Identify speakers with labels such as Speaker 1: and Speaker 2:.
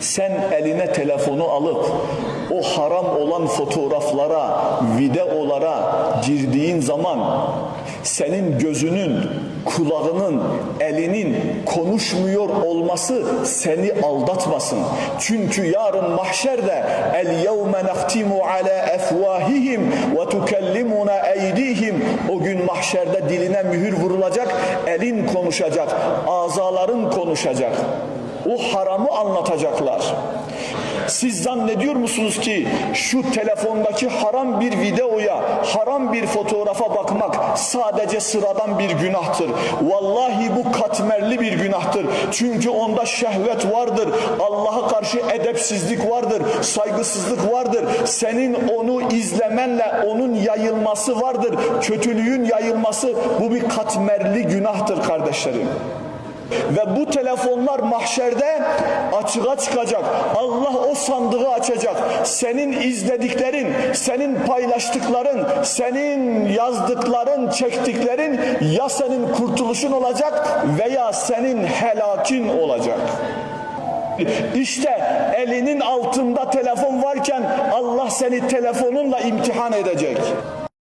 Speaker 1: Sen eline telefonu alıp o haram olan fotoğraflara, videolara girdiğin zaman senin gözünün, kulağının, elinin konuşmuyor olması seni aldatmasın. Çünkü yarın mahşerde el yevme nahtimu ala efvahihim ve tukellimuna eydihim o gün mahşerde diline mühür vurulacak, elin konuşacak, azaların konuşacak. O haramı anlatacaklar. Siz zannediyor musunuz ki şu telefondaki haram bir videoya, haram bir fotoğrafa bakmak sadece sıradan bir günahtır. Vallahi bu katmerli bir günahtır. Çünkü onda şehvet vardır. Allah'a karşı edepsizlik vardır. Saygısızlık vardır. Senin onu izlemenle onun yayılması vardır. Kötülüğün yayılması bu bir katmerli günahtır kardeşlerim. Ve bu telefonlar mahşerde açığa çıkacak. Allah o sandığı açacak. Senin izlediklerin, senin paylaştıkların, senin yazdıkların, çektiklerin ya senin kurtuluşun olacak veya senin helakin olacak. İşte elinin altında telefon varken Allah seni telefonunla imtihan edecek.